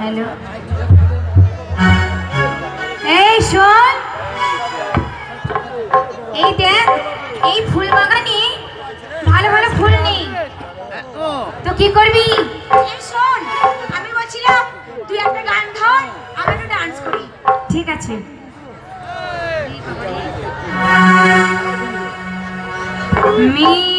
Hello. এই শোন। এই দেখ এই ফুল বাগানে ভালো ভালো ফুল নেই। তো কি করবি? এই শোন আমি বলছিলাম তুই একটা গান ধর আমরা একটু ডান্স করি। ঠিক আছে। मेरे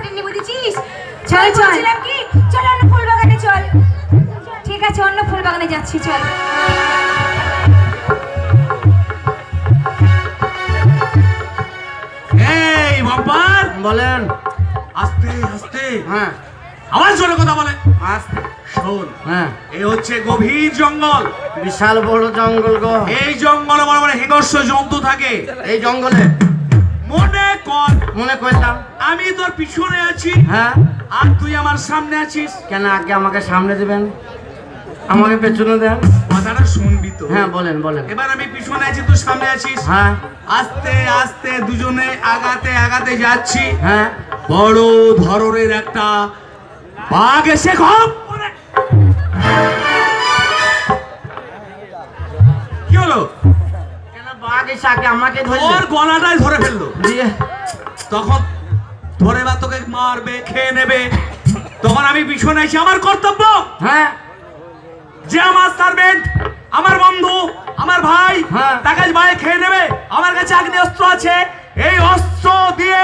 ঘটেনি বুঝেছিস? চল চল কি? চল অন্য ফুল বাগানে চল। ঠিক আছে অন্য ফুল বাগানে যাচ্ছি চল। এই বলেন। আস্তে আস্তে। হ্যাঁ। আবার জোরে কথা বলে। আসতে। শোন হ্যাঁ। এই হচ্ছে গভীর জঙ্গল। বিশাল বড় জঙ্গল গো। এই জঙ্গলে বড় বড় হিংস্র জন্তু থাকে। এই জঙ্গলে। মনে কর। মনে করলাম আমি তোর পিছনে আছি। হ্যাঁ। আর তুই আমার সামনে আছিস। কেন আগে আমাকে সামনে দিবেন? আমাকে পেছনে দেন। কথাটা শুনবি তো। হ্যাঁ বলেন বলেন। এবার আমি পিছনে আছি তুই সামনে আছিস। হ্যাঁ। আস্তে আস্তে দুজনে আগাতে আগাতে যাচ্ছি। হ্যাঁ। বড় ধরনের একটা বাঘ এসে খপ। কি হলো? কেন বাঘ এসে আগে ওর গলাটাই ধরে ফেলল। দিয়ে। তখন ধরে বা তোকে মারবে খেয়ে নেবে। তখন আমি পিছনে এসে আমার কর্তব্য। হ্যাঁ। যে আমার সার্ভেন্ট আমার বন্ধু আমার ভাই হ্যাঁ। তাকে ভাই খেয়ে নেবে আমার কাছে অস্ত্র আছে। এই অস্ত্র দিয়ে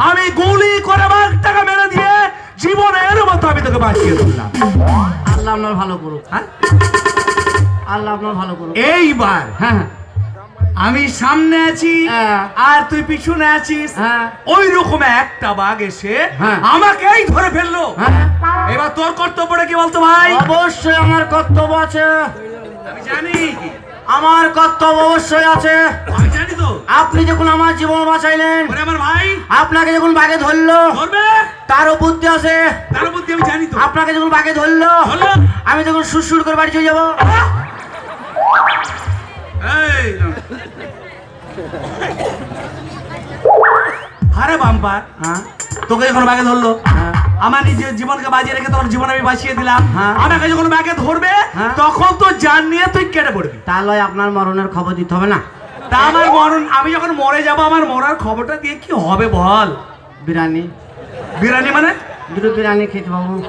আমি গুলি করে বাঘটাকে মেরে দিয়ে জীবনের মতো আমি তোকে বাঁচিয়ে দিলাম আল্লাহ আপনার ভালো করুক হ্যাঁ? আল্লাহ আপনার ভালো করুক। এইবার হ্যাঁ হ্যাঁ। আমি সামনে আছি হ্যাঁ। আর তুই পিছনে আছিস। হ্যাঁ। ওই রকম একটা বাঘ এসে হ্যাঁ। আমাকেই ধরে ফেলল। এবার তোর কর্তব্যটা কি বলতো ভাই? অবশ্যই আমার কর্তব্য আছে। আমি জানি। আমার কর্তব্য অবশ্যই আছে। আমি জানি তো। আপনি যখন আমার জীবন বাঁচাইলেন আমার ভাই। আপনাকে যখন বাঘে ধরলো তারও বুদ্ধি আছে। তার আমি জানি তো। আপনাকে যখন বাঘে ধরলো ধরলো আমি যখন সুরসুর করে বাড়ি চলে যাব। এই আরে বাম্পার। হ্যাঁ। তোকে যখন ব্যাগে ধরলো। হ্যাঁ। আমার নিজের জীবনকে বাজিয়ে রেখে তোর জীবন আমি বাঁচিয়ে দিলাম। হ্যাঁ। আমাকে যখন ব্যাগে ধরবে হ্যাঁ। তখন তো জান নিয়ে তুই কেটে পড়বি। তাহলে আপনার মরণের খবর দিতে হবে না? তা আমার মরণ আমি যখন মরে যাব আমার মরার খবরটা দিয়ে কি হবে বল? বিরিয়ানি বিরিয়ানি মানে? দুটো বিরিয়ানি খেতে পাবো।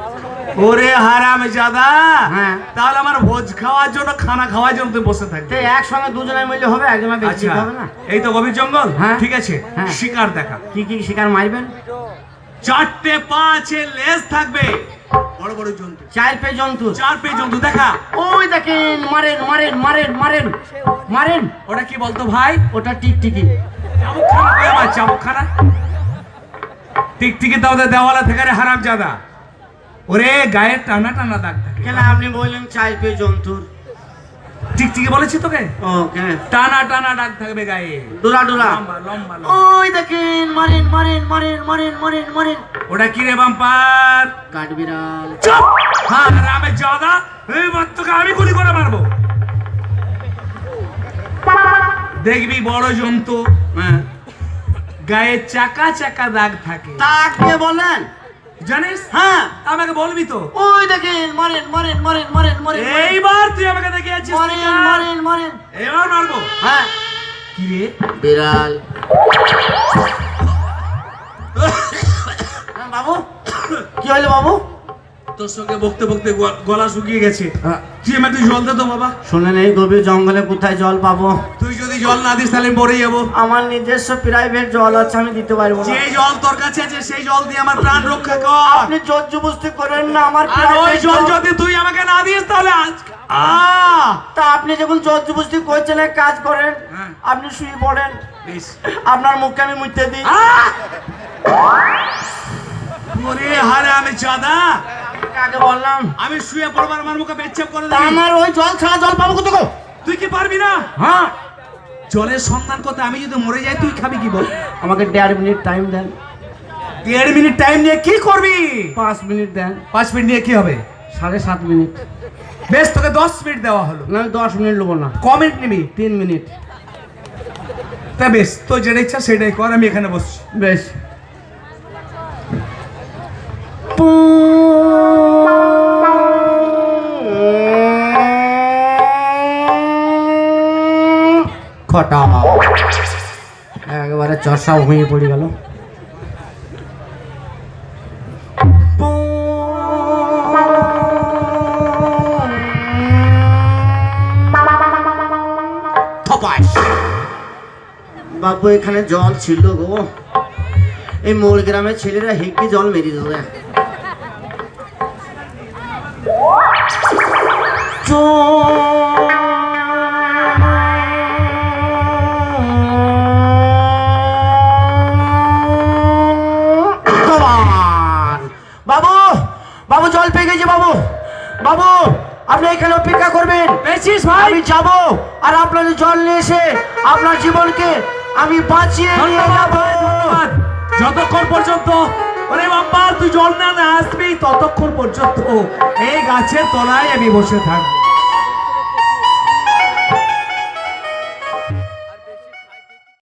ওরে হারাম জাদা। হ্যাঁ। তাহলে আমার ভোজ খাওয়ার জন্য খানা খাওয়ার জন্য বসে থাকবি। একসঙ্গে মিলে হবে বেশি আচ্ছা হবে না? এই তো গভীর জঙ্গল হ্যাঁ। ঠিক আছে হ্যাঁ। শিকার দেখা। কি কি শিকার মারবেন? চারটে পা আছে লেজ থাকবে। বড় বড় জন্তু। চার পে জন্তু। চার পে জন্তু দেখা। ওই দেখেন মারেন মারেন মারেন মারেন মারেন। ওটা কি বলতো ভাই? ওটা টিকটিকি। চাবুকখানা কই আমার চাবুকখানা। টিকটিকি দাও দেওয়ালা থেকে হারাম জাদা ওরে গায়ে টানা টানা দাগ থাকে কেন আপনি বললেন চার পে জন্তুর? বলেছি তোকে? ওকে টানা টানা দাগ থাকবে গায়ে। ডোলা ডোলা। লম্বা লম্বা লম্বা। ওই দেখেন মারেন মারেন মারেন মারেন মারেন মারেন। ওটা কি রে বাম্পার? চুপ! হ্যাঁ রামের জাদা এই বাচ্চাকে আমি গুলি করে মারবো। দেখবি বড় জন্তু। হ্যাঁ। গায়ে চাকা চাকা দাগ থাকে। বলেন। জানিস? হ্যাঁ। আমাকে বলবি তো। ওই দেখেন মরেন মরেন মরেন মরেন মরেন এইবার তুই আমাকে দেখে আছিস মরেন মরেন মরেন। এবার মারবো। হ্যাঁ। কি রে? বিড়াল। হ্যাঁ, বাবু। কি হলো বাবু? তোর সঙ্গে বকতে বকতে গলা শুকিয়ে গেছে হ্যাঁ। তুই আমার তুই জল দে তো বাবা শুনেন এই গভীর জঙ্গলে কোথায় জল পাবো তুই যদি জল না দিস তাহলে মরে যাব আমার নিজস্ব প্রাইভেট জল আছে আমি দিতে পারব যে জল তোর কাছে আছে সেই জল দিয়ে আমার প্রাণ রক্ষা কর আপনি জোর জবস্তি করেন না আমার আর ওই জল। যদি তুই আমাকে না দিস তাহলে আজ! তা আপনি যখন জোর জবস্তি করছেন কাজ করেন হ্যাঁ। আপনি শুয়ে পড়েন। আপনার মুখকে আমি মুছতে দিই! ওরে আমি চাঁদা আগে বললাম। আমি শুয়ে পড়বার আমার মুখে পেচ্ছাপ করে তা আমার ওই জল ছাড়া জল পাবো কোথাও তুই কি পারবি না? হ্যাঁ। জলের সন্ধান করতে আমি যদি মরে যাই তুই খাবি কি বল? আমাকে দেড় মিনিট টাইম দেন। দেড় মিনিট টাইম নিয়ে কি করবি? পাঁচ মিনিট দেন। পাঁচ মিনিট নিয়ে কি হবে? সাড়ে সাত মিনিট। বেশ তোকে দশ মিনিট দেওয়া হলো। না আমি দশ মিনিট নেব না। ক মিনিট নিবি? তিন মিনিট। তা বেশ তো যেটা ইচ্ছা সেটাই কর আমি এখানে বসছি। বেশ। খটা একেবারে চর্ষা হয়ে পড়ে গেল। বাবু, এখানে জল ছিল গো। এই মোড় গ্রামের ছেলেরা হেঁকে জল মেরে দেবে ভগবান! এখানে অপেক্ষা করবেন। আমি যাব আর আপনাদের জল নিয়ে এসে আপনার জীবনকে আমি বাঁচিয়ে নিয়ে ধন্যবাদ যাব। যতক্ষণ পর্যন্ত ওরে তুই জল না না আসবি ততক্ষণ পর্যন্ত এই গাছের তলায় আমি বসে থাকব।